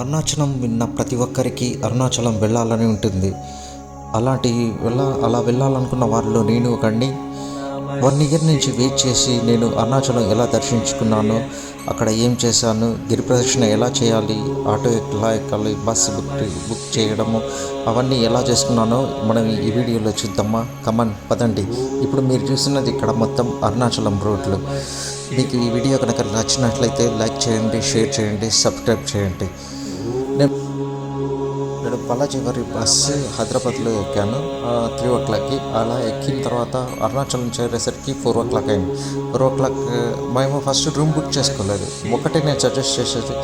అరుణాచలం విన్న ప్రతి ఒక్కరికి అరుణాచలం వెళ్ళాలని ఉంటుంది. అలాంటి వెళ్ళ అలా వెళ్ళాలనుకున్న వారిలో నేను ఒకడిని. వన్ ఇయర్ నుంచి వెయిట్ చేసి నేను అరుణాచలం ఎలా దర్శించుకున్నాను అక్కడ ఏం చేశాను గిరి ప్రదక్షిణ ఎలా చేయాలి ఆటో ఎలా ఎక్కాలి బస్సు బుక్ బుక్ చేయడము అవన్నీ ఎలా చేసుకున్నానో మనం ఈ వీడియోలో చూద్దామా? కమన్ పదండి. ఇప్పుడు మీరు చూస్తున్నది ఇక్కడ మొత్తం అరుణాచలం రోడ్లు. మీకు ఈ వీడియో కనుక నచ్చినట్లయితే లైక్ చేయండి షేర్ చేయండి సబ్స్క్రైబ్ చేయండి. నేను బాలాజీ బస్సు హైదరాబాద్లో ఎక్కాను. త్రీ ఓ క్లాక్కి అలా ఎక్కిన తర్వాత అరుణాచలం చేరేసరికి ఫోర్ ఓ క్లాక్ అయింది. ఫోర్ ఓ క్లాక్ మేము ఫస్ట్ రూమ్ బుక్ చేసుకోలేదు. ఒకటే నేను సజెస్ట్ చేసేది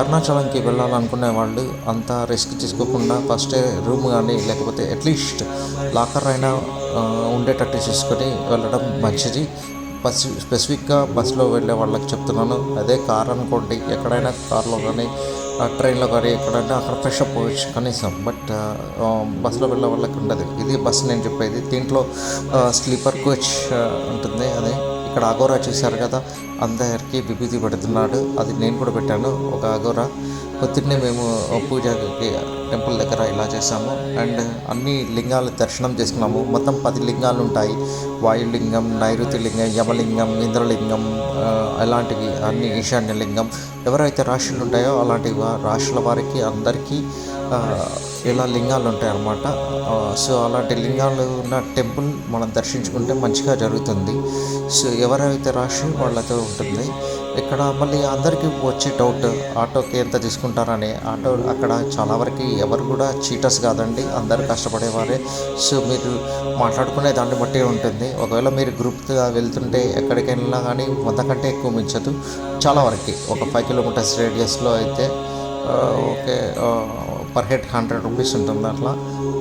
అరుణాచలంకి వెళ్ళాలనుకునే వాళ్ళు అంత రిస్క్ తీసుకోకుండా ఫస్టే రూమ్ కానీ లేకపోతే అట్లీస్ట్ లాకర్ అయినా ఉండేటట్టు చేసుకొని వెళ్ళడం మంచిది. బస్ స్పెసిఫిక్గా బస్సులో వెళ్ళే వాళ్ళకి చెప్తున్నాను. అదే కార్ అనుకోండి ఎక్కడైనా కార్లో కానీ ట్రైన్లో కానీ ఎక్కడంటే అక్కడ ఫ్రెష్ అప్ పోవచ్చు కనీసం. బట్ బస్సులో వెళ్ళే వాళ్ళకి ఉండదు. ఇది బస్సు నేను చెప్పేది. దీంట్లో స్లీపర్ కోచ్ ఉంటుంది. అదే. ఇక్కడ అగోరా చూశారు కదా అందరికీ విభూతి పెడుతున్నాడు. అది నేను కూడా పెట్టాను ఒక అగోరా పొద్దున్నే మేము పూజకి టెంపుల్ దగ్గర ఇలా చేసాము అండ్ అన్ని లింగాల దర్శనం చేసుకున్నాము. మొత్తం పది లింగాలు ఉంటాయి. వాయులింగం నైరుతి లింగం యమలింగం ఇంద్రలింగం అలాంటివి అన్ని ఈశాన్య లింగం ఎవరైతే రాశులు ఉంటాయో అలాంటి రాశుల వారికి అందరికీ ఇలా లింగాలు ఉంటాయి అన్నమాట సో అలాంటి లింగాలు ఉన్న టెంపుల్ మనం దర్శించుకుంటే మంచిగా జరుగుతుంది. సో ఎవరైతే రాష్ట్రం వాళ్ళతో ఉంటుంది ఇక్కడ మళ్ళీ అందరికీ వచ్చే డౌట్ ఆటోకి ఎంత తీసుకుంటారని ఆటో అక్కడ చాలా వరకు ఎవరు కూడా చీటర్స్ కాదండి అందరు కష్టపడేవారే. సో మీరు మాట్లాడుకునే దాన్ని బట్టి ఉంటుంది. ఒకవేళ మీరు గ్రూప్గా వెళ్తుంటే ఎక్కడికి వెళ్ళినా కానీ వంద కంటే ఎక్కువ మించదు. చాలా వరకు ఒక ఫైవ్ కిలోమీటర్స్ రేడియస్లో అయితే okay per head hundred rupees ఉంటుంది అట్లా.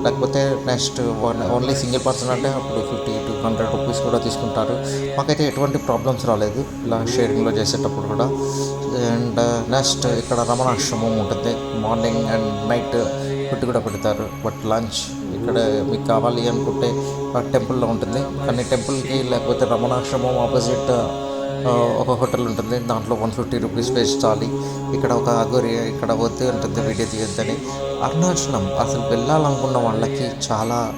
లేకపోతే next one only single person అంటే అప్పుడు ఫిఫ్టీ టు హండ్రెడ్ రూపీస్ కూడా తీసుకుంటారు. మాకైతే ఎటువంటి ప్రాబ్లమ్స్ రాలేదు. ఇలా షేరింగ్లో చేసేటప్పుడు కూడా. అండ్ నెక్స్ట్ uh, ఇక్కడ రమణాశ్రమం ఉంటుంది. మార్నింగ్ అండ్ నైట్ ఫుడ్ కూడా పెడతారు. బట్ లంచ్ ఇక్కడ మీకు కావాలి అనుకుంటే టెంపుల్లో ఉంటుంది. కానీ టెంపుల్కి లేకపోతే రమణాశ్రమం ఆపోజిట్ ఒక హోటల్ ఉంటుంది. దాంట్లో వన్ ఫిఫ్టీ రూపీస్ వేస్ట్ చాలి ఇక్కడ ఒక అగోరి ఇక్కడ వద్దు ఉంటుంది వీడియో తీయొద్దని. అరుణాచలం అసలు వెళ్ళాలనుకున్న వాళ్ళకి చాలా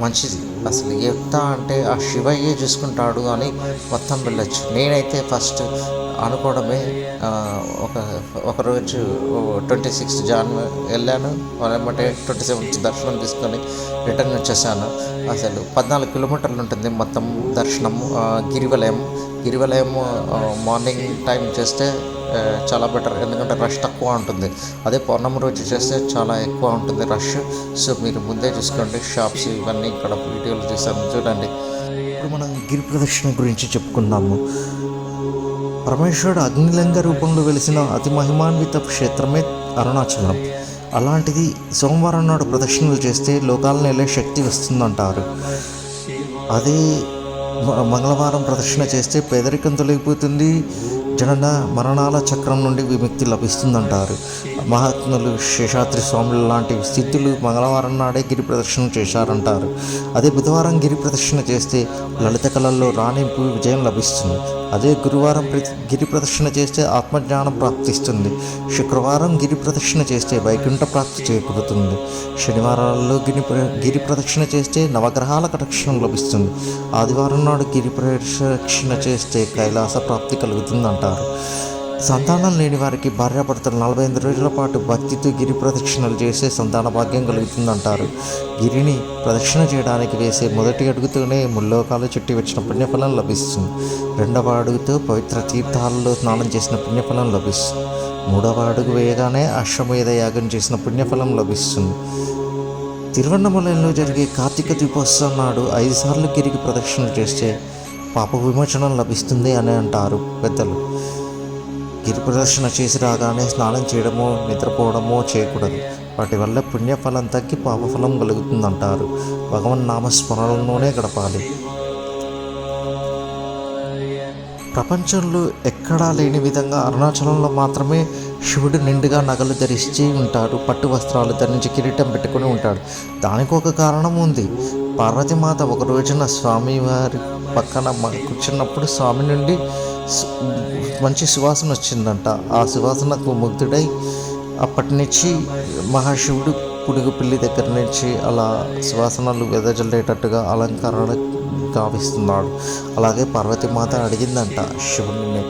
మంచిది. అసలు ఎంత అంటే ఆ శివయ్యే చూసుకుంటాడు అని మొత్తం వెళ్ళచ్చు. నేనైతే ఫస్ట్ అనుకోవడమే ఒక ఒకరోజు ట్వంటీ సిక్స్త్ జాన్ వెళ్ళాను. ఏమంటే ట్వంటీ సెవెంత్ దర్శనం తీసుకొని రిటర్న్ వచ్చేసాను. అసలు పద్నాలుగు కిలోమీటర్లు ఉంటుంది మొత్తం దర్శనం. గిరివలయం. గిరివలయం మార్నింగ్ టైం చేస్తే చాలా బెటర్. ఎందుకంటే రష్ తక్కువ ఉంటుంది. అదే పౌర్ణమి రోజు చేస్తే చాలా ఎక్కువ ఉంటుంది రష్. సో మీరు ముందే చూసుకోండి. షాప్స్ ఇవన్నీ ఇక్కడ వీడియోలు చూసాను చూడండి. ఇప్పుడు మనం గిరి ప్రదక్షిణ గురించి చెప్పుకున్నాము పరమేశ్వరుడు అగ్నిలింగ రూపంలో వెలిసిన అతి మహిమాన్విత క్షేత్రమే అరుణాచలం. అలాంటిది సోమవారం నాడు ప్రదక్షిణలు చేస్తే లోకాలను వెళ్ళే శక్తి వస్తుందంటారు. అదే మంగళవారం ప్రదక్షిణ చేస్తే పేదరికం తొలగిపోతుంది. జనన మరణాల చక్రం నుండి విముక్తి లభిస్తుందంటారు. మహాత్ములు శేషాద్రి స్వాములు లాంటి సిద్ధులు మంగళవారం నాడే గిరి ప్రదక్షిణ చేశారంటారు. అదే బుధవారం గిరి ప్రదక్షిణ చేస్తే లలిత కళల్లో రాణింపు విజయం లభిస్తుంది. అదే గురువారం ప్రతి గిరి ప్రదక్షిణ చేస్తే ఆత్మజ్ఞానం ప్రాప్తిస్తుంది. శుక్రవారం గిరి ప్రదక్షిణ చేస్తే వైకుంఠ ప్రాప్తి చేకూరుతుంది. శనివారాల్లో గిరి ప్ర- గిరి ప్రదక్షిణ చేస్తే నవగ్రహాల కటక్షణం లభిస్తుంది. ఆదివారం నాడు గిరి ప్రదక్షిణ చేస్తే కైలాస ప్రాప్తి కలుగుతుందంట కలుగుతుందంటారు సంతానం లేని వారికి భార్యాభర్తలు నలభై ఎనిమిది రోజుల పాటు భక్తితో గిరి ప్రదక్షిణలు చేసే సంతాన భాగ్యం కలుగుతుందంటారు. గిరిని ప్రదక్షిణ చేయడానికి వేసే మొదటి అడుగుతోనే ముల్లోకాలు చుట్టి వచ్చిన పుణ్యఫలం లభిస్తుంది. రెండవ అడుగుతో పవిత్ర తీర్థాలలో స్నానం చేసిన పుణ్యఫలం లభిస్తుంది. మూడవ అడుగు వేయగానే అశ్వమేధ యాగం చేసిన పుణ్యఫలం లభిస్తుంది. తిరువన్నమలయంలో జరిగే కార్తీక దీపోత్సవం నాడు ఐదు సార్లు గిరికి ప్రదక్షిణలు చేస్తే పాప విమోచనం లభిస్తుంది అని అంటారు పెద్దలు. గిరి ప్రదర్శన చేసి రాగానే స్నానం చేయడమో నిద్రపోవడమో చేయకూడదు. వాటి వల్ల పుణ్యఫలం తగ్గి పాపఫలం కలుగుతుందంటారు. భగవన్ నామస్మరణలోనే గడపాలి. ప్రపంచంలో ఎక్కడా లేని విధంగా అరుణాచలంలో మాత్రమే శివుడు నిండుగా నగలు ధరించి ఉంటాడు. పట్టు వస్త్రాలు ధరించి కిరీటం పెట్టుకొని ఉంటాడు. దానికి ఒక కారణం ఉంది. పార్వతీమాత ఒక రోజున స్వామివారి పక్కన కూర్చున్నప్పుడు స్వామి నుండి మంచి సువాసన వచ్చిందంట. ఆ సువాసనకు ముగ్ధుడై అప్పటి నుంచి మహాశివుడు పుడుగు పిల్లి దగ్గర నుంచి అలా సువాసనలు వెదజల్లేటట్టుగా అలంకరణ గావిస్తున్నాడు. అలాగే పార్వతీమాత అడిగిందంట శివుడిని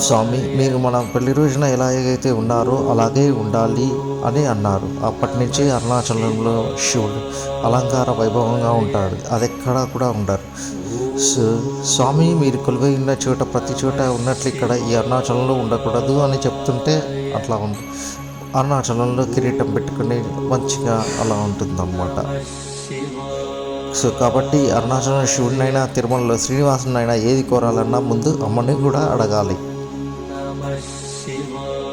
స్వామి మీరు మన పెళ్ళి రోజున ఎలాగైతే ఉన్నారో అలాగే ఉండాలి అని అన్నారు. అప్పటి నుంచి అరుణాచలంలో శివుడు అలంకార వైభవంగా ఉంటాడు. అది ఎక్కడా కూడా ఉండరు. సో స్వామి మీరు కొలువై ఉన్న చోట ప్రతి చోట ఉన్నట్లు ఇక్కడ ఈ అరుణాచలంలో ఉండకూడదు అని చెప్తుంటే అట్లా ఉంది. అరుణాచలంలో కిరీటం పెట్టుకుని మంచిగా అలా ఉంటుందన్నమాట. సో కాబట్టి అరుణాచలం శివుడినైనా తిరుమలలో శ్రీనివాసునైనా ఏది కోరాలన్నా ముందు అమ్మని కూడా అడగాలి. Máxima.